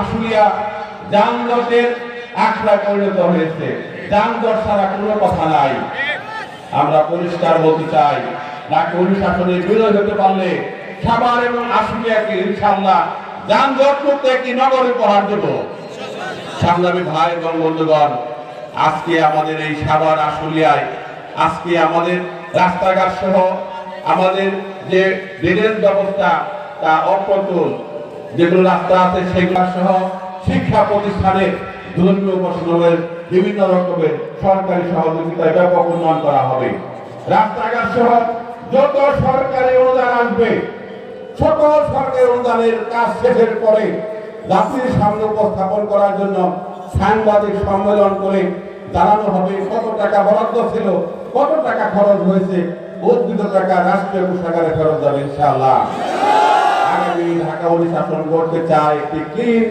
আশুলিয়া যানজটের আখড়া পরিণত হয়েছে। যানজট ছাড়া কোনো কথা নাই। আমরা পরিষ্কার বলতে চাই নাকি অনুশাসনের বিরোধী হতে পারলে সাভার এবং আশুলিয়াকে ইনশাল্লাহ যানজট মুক্ত একটি নগরে পড়ার দেব। সংগ্রামী ভাই এবং বন্ধুগণ, আজকে আমাদের এই সাভার আশুলিয়ায়, আজকে আমাদের রাস্তাঘাট সহ আমাদের যে ড্রেনেজ ব্যবস্থা তা অপ্রতুল যেগুলো রাস্তা আছে সেগুলো সহ শিক্ষা প্রতিষ্ঠানের ধর্মীয় উপাসনের বিভিন্ন রকমের সরকারি সহযোগিতায় ব্যাপক উন্নয়ন করা হবে। রাস্তাঘাট সহ যত সরকারি অনুদান আসবে, সকল সরকারি অনুদানের কাজ শেষের পরে জাতির সামনে উপস্থাপন করার জন্য সাংবাদিক সম্মেলন করে জানানো হবে কত টাকা বরাদ্দ ছিল, কত টাকা খরচ হয়েছে উদ্ভিদ টাকা রাষ্ট্রীয় কোষাগারে ফেরত যাবে, ইনশাআল্লাহ। আগামী শাসন করতে চায় একটি ক্লিন